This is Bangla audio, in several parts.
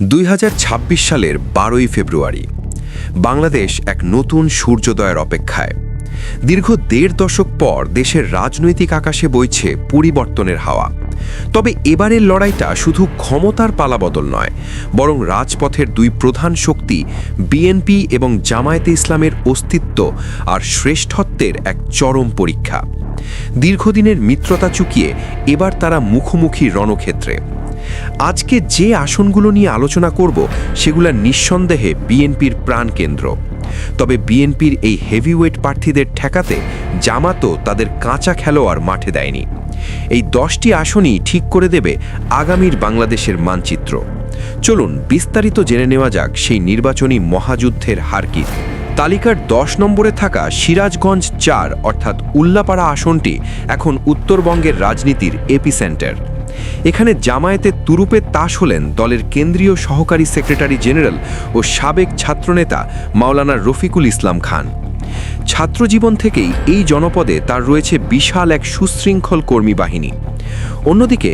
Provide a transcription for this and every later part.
দুই হাজার ছাব্বিশ সালের বারোই ফেব্রুয়ারি, বাংলাদেশ এক নতুন সূর্যোদয়ের অপেক্ষায়। দীর্ঘ দেড় দশক পর দেশের রাজনৈতিক আকাশে বইছে পরিবর্তনের হাওয়া। তবে এবারের লড়াইটা শুধু ক্ষমতার পালাবদল নয়, বরং রাজপথের দুই প্রধান শক্তি বিএনপি এবং জামায়াতে ইসলামের অস্তিত্ব আর শ্রেষ্ঠত্বের এক চরম পরীক্ষা। দীর্ঘদিনের মিত্রতা চুকিয়ে এবার তারা মুখোমুখি রণক্ষেত্রে। আজকে যে আসনগুলো নিয়ে আলোচনা করব, সেগুলো নিঃসন্দেহে বিএনপির প্রাণকেন্দ্র। তবে বিএনপির এই হেভিওয়েট প্রার্থীদের ঠেকাতে জামাতও তাদের কাঁচা খেলোয়াড় মাঠে দেয়নি। এই দশটি আসনই ঠিক করে দেবে আগামীর বাংলাদেশের মানচিত্র। চলুন বিস্তারিত জেনে নেওয়া যাক সেই নির্বাচনী মহাযুদ্ধের হারকিত তালিকার দশ নম্বরে থাকা সিরাজগঞ্জ চার, অর্থাৎ উল্লাপাড়া আসনটি এখন উত্তরবঙ্গের রাজনীতির এপিসেন্টার। এখানে জামায়াতে তুরুপে তাস হলেন দলের কেন্দ্রীয় সহকারী সেক্রেটারি জেনারেল ও সাবেক ছাত্রনেতা মাওলানা রফিকুল ইসলাম খান। ছাত্রজীবন থেকেই এই জনপদে তার রয়েছে বিশাল এক সুশৃঙ্খল কর্মী বাহিনী। অন্যদিকে,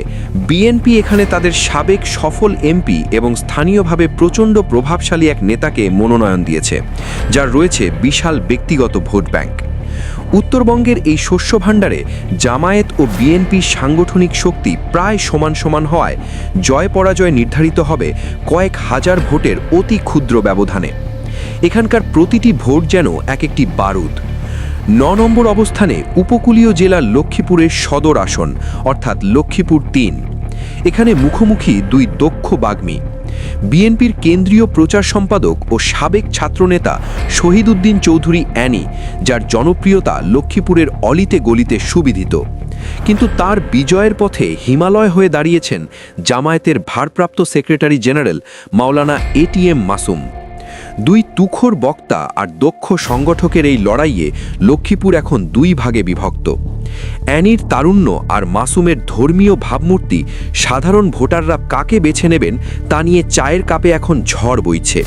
বিএনপি এখানে তাদের সাবেক সফল এমপি এবং স্থানীয়ভাবে প্রচণ্ড প্রভাবশালী এক নেতাকে মনোনয়ন দিয়েছে, যার রয়েছে বিশাল ব্যক্তিগত ভোট ব্যাংক। উত্তরবঙ্গের এই শস্য ভাণ্ডারে জামায়াত ও বিএনপি সাংগঠনিক শক্তি প্রায় সমান সমান হওয়ায় জয় পরাজয় নির্ধারিত হবে কয়েক হাজার ভোটের অতি ক্ষুদ্র ব্যবধানে। এখানকার প্রতিটি ভোট যেন এক একটি বারুদ। ন নম্বর অবস্থানে উপকূলীয় জেলার লক্ষ্মীপুরের সদর আসন, অর্থাৎ লক্ষ্মীপুর তিন। এখানে মুখোমুখি দুই দক্ষ বাগ্মী। বিএনপির কেন্দ্রীয় প্রচার সম্পাদক ও সাবেক ছাত্রনেতা শহীদ উদ্দিন চৌধুরী অ্যানি, যার জনপ্রিয়তা লক্ষ্মীপুরের অলিতে গলিতে সুবিদিত কিন্তু তার বিজয়ের পথে হিমালয় হয়ে দাঁড়িয়েছেন জামায়াতের ভারপ্রাপ্ত secretary general Maulana ATM Masum. দুই তুখোর বক্তা আর দক্ষ সংগঠকের এই লড়াইয়ে লক্ষ্মীপুর এখন দুই ভাগে বিভক্ত। অ্যানির তারুণ্য আর মাসুমের ধর্মীয় ভাবমূর্তি সাধারণ ভোটাররা কাকে বেছে নেবেন তা নিয়ে চায়ের কাপে এখন ঝড় বইছে।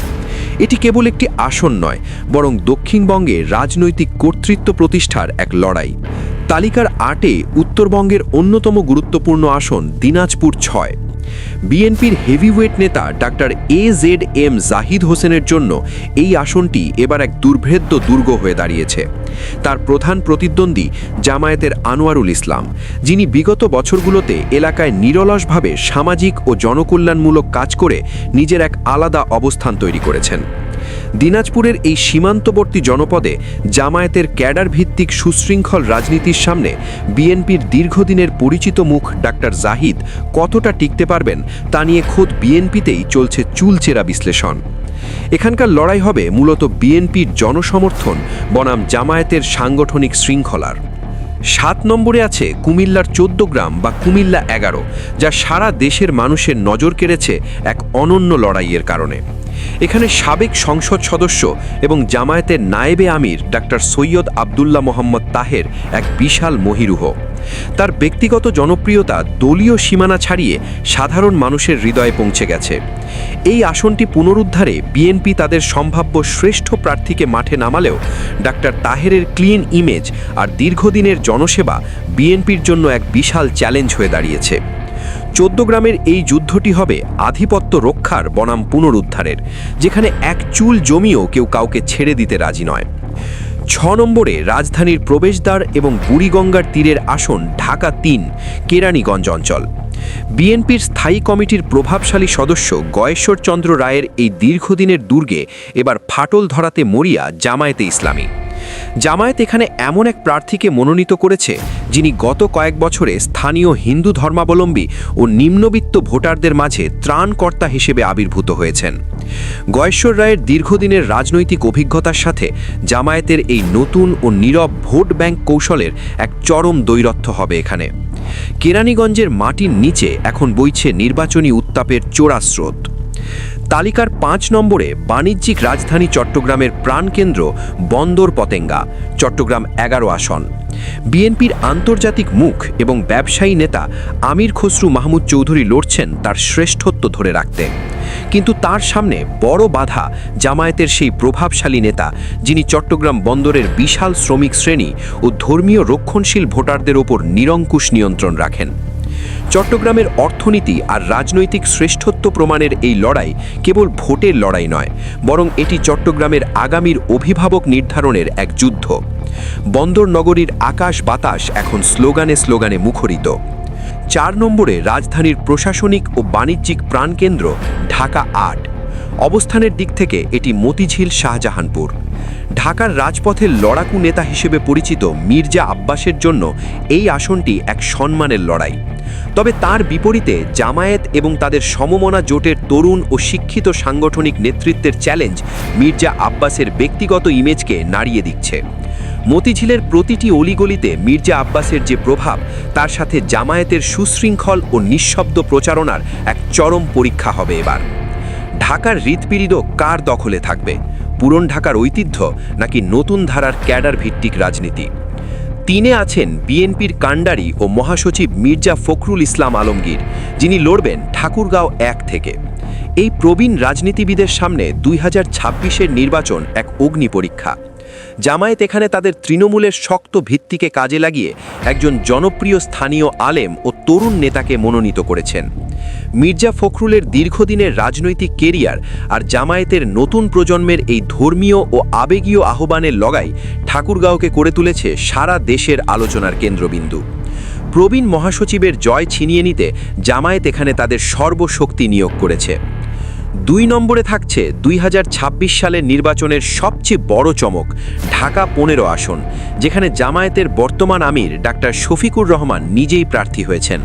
এটি কেবল একটি আসন নয়, বরং দক্ষিণবঙ্গে রাজনৈতিক কর্তৃত্ব প্রতিষ্ঠার এক লড়াই। তালিকার আটে উত্তরবঙ্গের অন্যতম গুরুত্বপূর্ণ আসন দিনাজপুর ছয়। বিএনপির হেভিওয়েট নেতা doctor A Z M Zahid হোসেনের জন্য এই আসনটি এবার এক দুর্ভেদ্য দুর্গ হয়ে দাঁড়িয়েছে। তার প্রধান প্রতিদ্বন্দ্বী জামায়াতের আনোয়ারুল ইসলাম, যিনি বিগত বছরগুলোতে এলাকায় নিরলসভাবে সামাজিক ও জনকল্যাণমূলক কাজ করে নিজের এক আলাদা অবস্থান তৈরি করেছেন। দিনাজপুরের এই সীমান্তবর্তী জনপদে জামায়াতের ক্যাডার ভিত্তিক সুশৃঙ্খল রাজনীতির সামনে বিএনপির দীর্ঘদিনের পরিচিত মুখ ডাক্তার জাহিদ কতটা টিকতে পারবেন তা নিয়ে খোদ বিএনপিতেই চলছে চুলচেরা বিশ্লেষণ। এখানকার লড়াই হবে মূলত বিএনপির জনসমর্থন বনাম জামায়াতের সাংগঠনিক শৃঙ্খলার। সাত নম্বরে আছে কুমিল্লার চোদ্দ গ্রাম বা কুমিল্লা এগারো, যা সারা দেশের মানুষের নজর কেড়েছে এক অনন্য লড়াইয়ের কারণে। এখানে সাবেক সংসদ সদস্য এবং জামায়াতের নায়েবে আমির ডাক্তার সৈয়দ আবদুল্লাহ মোহাম্মদ তাহের এক বিশাল মহিরুহ। তার ব্যক্তিগত জনপ্রিয়তা দলীয় সীমানা ছাড়িয়ে সাধারণ মানুষের হৃদয়ে পৌঁছে গেছে। এই আসনটি পুনরুদ্ধারে বিএনপি তাদের সম্ভাব্য শ্রেষ্ঠ প্রার্থীকে মাঠে নামালেও ডাক্তার তাহেরের ক্লিন ইমেজ আর দীর্ঘদিনের জনসেবা বিএনপির জন্য এক বিশাল চ্যালেঞ্জ হয়ে দাঁড়িয়েছে। চোদ্দ গ্রামের এই যুদ্ধটি হবে আধিপত্য রক্ষার বনাম পুনরুদ্ধারের, যেখানে এক চুল জমিও কেউ কাউকে ছেড়ে দিতে রাজি নয়। ছ নম্বরে রাজধানীর প্রবেশদ্বার এবং বুড়িগঙ্গার তীরের আসন ঢাকা তিন, কেরানীগঞ্জ অঞ্চল। বিএনপির স্থায়ী কমিটির প্রভাবশালী সদস্য গয়েশ্বর চন্দ্র রায়ের এই দীর্ঘদিনের দুর্গে এবার ফাটল ধরাতে মরিয়া জামায়াতে ইসলামী। জামায়াত এখানে এমন এক প্রার্থীকে মনোনীত করেছে, যিনি গত কয়েক বছরে স্থানীয় হিন্দু ধর্মাবলম্বী ও নিম্নবিত্ত ভোটারদের মাঝে ত্রাণকর্তা হিসেবে আবির্ভূত হয়েছেন। গয়েশ্বর রায়ের দীর্ঘদিনের রাজনৈতিক অভিজ্ঞতার সাথে জামায়াতের এই নতুন ও নীরব ভোট ব্যাংক কৌশলের এক চরম দৈরথ্য হবে এখানে। কেরানীগঞ্জের মাটির নিচে এখন বইছে নির্বাচনী উত্তাপের চোরা স্রোত তালিকার পাঁচ নম্বরে বাণিজ্যিক রাজধানী চট্টগ্রামের প্রাণকেন্দ্র বন্দর পতেঙ্গা, চট্টগ্রাম এগারো আসন। বিএনপির আন্তর্জাতিক মুখ এবং ব্যবসায়ী নেতা আমির খসরু মাহমুদ চৌধুরী লড়ছেন তার শ্রেষ্ঠত্ব ধরে রাখতে। কিন্তু তার সামনে বড় বাধা জামায়াতের সেই প্রভাবশালী নেতা, যিনি চট্টগ্রাম বন্দরের বিশাল শ্রমিক শ্রেণি ও ধর্মীয় রক্ষণশীল ভোটারদের ওপর নিরঙ্কুশ নিয়ন্ত্রণ রাখেন। চট্টগ্রামের অর্থনীতি আর রাজনৈতিক শ্রেষ্ঠত্ব প্রমাণের এই লড়াই কেবল ভোটের লড়াই নয়, বরং এটি চট্টগ্রামের আগামীর অভিভাবক নির্ধারণের এক যুদ্ধ। বন্দর নগরীর আকাশ বাতাস এখন স্লোগানে স্লোগানে মুখরিত। চার নম্বরে রাজধানীর প্রশাসনিক ও বাণিজ্যিক প্রাণকেন্দ্র ঢাকা আট। অবস্থানের দিক থেকে এটি মতিঝিল, শাহজাহানপুর। ঢাকার রাজপথের লড়াকু নেতা হিসেবে পরিচিত মির্জা আব্বাসের জন্য এই আসনটি এক সম্মানের লড়াই। তবে তার বিপরীতে জামায়াত এবং তাদের সমমনা জোটের তরুণ ও শিক্ষিত সাংগঠনিক নেতৃত্বের চ্যালেঞ্জ মির্জা আব্বাসের ব্যক্তিগত ইমেজকে নাড়িয়ে দিচ্ছে। মতিঝিলের প্রতিটি অলিগলিতে মির্জা আব্বাসের যে প্রভাব, তার সাথে জামায়াতের সুশৃঙ্খল ও নিঃশব্দ প্রচারণার এক চরম পরীক্ষা হবে এবার। ঢাকার হৃৎপীড়িত কার দখলে থাকবে? পুরন ঢাকার ঐতিহ্য নাকি নতুন ধারার ক্যাডার ভিত্তিক রাজনীতি? তিনে আছেন বিএনপির কাণ্ডারি ও মহাসচিব মির্জা ফখরুল ইসলাম আলমগীর, যিনি লড়বেন ঠাকুরগাঁও এক থেকে। এই প্রবীণ রাজনীতিবিদের সামনে দুই হাজার নির্বাচন এক অগ্নি পরীক্ষা। জামায়াত এখানে তাদের তৃণমূলের শক্ত ভিত্তিকে কাজে লাগিয়ে একজন জনপ্রিয় স্থানীয় আলেম ও তরুণ নেতাকে মনোনীত করেছেন। মির্জা ফখরুলের দীর্ঘদিনের রাজনৈতিক কেরিয়ার আর জামায়াতের নতুন প্রজন্মের এই ধর্মীয় ও আবেগীয় আহ্বানের লগাই ঠাকুরগাঁওকে করে তুলেছে সারা দেশের আলোচনার কেন্দ্রবিন্দু। প্রবীণ মহাসচিবের জয় ছিনিয়ে নিতে জামায়াত এখানে তাদের সর্বশক্তি নিয়োগ করেছে। দুই নম্বরে থাকছে দুই হাজার ছাব্বিশ সালের নির্বাচনের সবচেয়ে বড় চমক, ঢাকা পনেরো আসন, যেখানে জামায়াতের বর্তমান আমির ডাক্তার শফিকুর রহমান নিজেই প্রার্থী হয়েছেন।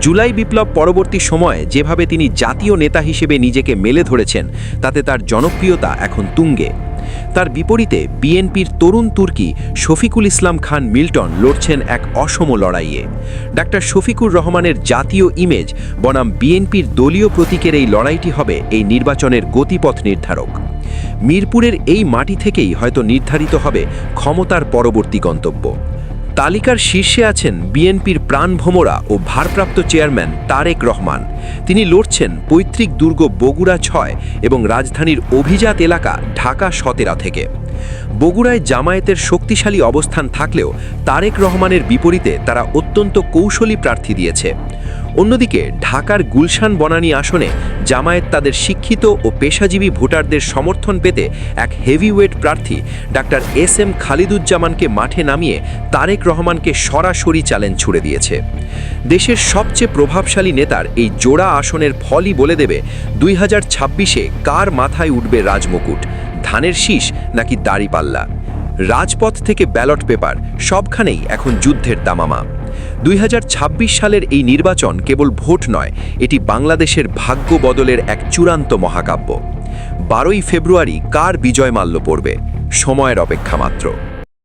জুলাই বিপ্লব পরবর্তী সময়ে যেভাবে তিনি জাতীয় নেতা হিসেবে নিজেকে মেলে ধরেছেন, তাতে তার জনপ্রিয়তা এখন তুঙ্গে। তার বিপরীতে বিএনপির তরুণ তুর্কি শফিকুল ইসলাম খান মিল্টন লড়ছেন এক অসম লড়াইয়ে। ডাক্তার শফিকুর রহমানের জাতীয় ইমেজ বনাম বিএনপির দলীয় প্রতীকের এই লড়াইটি হবে এই নির্বাচনের গতিপথ নির্ধারক। মিরপুরের এই মাটি থেকেই হয়তো নির্ধারিত হবে ক্ষমতার পরবর্তী গন্তব্য। তালিকার শীর্ষে আছেন বিএনপির প্রাণ প্রাণভোমরা ও ভারপ্রাপ্ত চেয়ারম্যান তারেক রহমান। তিনি লড়ছেন পৈতৃক দুর্গ বগুড়া ছয় এবং রাজধানীর অভিজাত এলাকা ঢাকা সতেরা থেকে। বগুড়ায় জামায়াতের শক্তিশালী অবস্থান থাকলেও তারেক রহমানের বিপরীতে তারা অত্যন্ত কৌশলী প্রার্থী দিয়েছে। অন্যদিকে, ঢাকার গুলশান বনানী আসনে জামায়াত তাদের শিক্ষিত ও পেশাজীবী ভোটারদের সমর্থন পেতে এক হেভিওয়েট প্রার্থী ডাক্তার এস এম খালিদুজ্জামানকে মাঠে নামিয়ে তারেক রহমানকে সরাসরি চ্যালেঞ্জ ছুড়ে দিয়েছে। দেশের সবচেয়ে প্রভাবশালী নেতার এই জোড়া আসনের ফলই বলে দেবে দুই হাজার ছাব্বিশে কার মাথায় উঠবে রাজমুকুট, ধানের শীষ নাকি দাড়িপাল্লা। রাজপথ থেকে ব্যালট পেপার, সবখানেই এখন যুদ্ধের দামামা। দুই হাজার ছাব্বিশ সালের এই নির্বাচন কেবল ভোট নয়, এটি বাংলাদেশের ভাগ্য বদলের এক চূড়ান্ত মহাকাব্য। বারোই ফেব্রুয়ারি কার বিজয় মাল্য পড়বে? সময়ের অপেক্ষা মাত্র।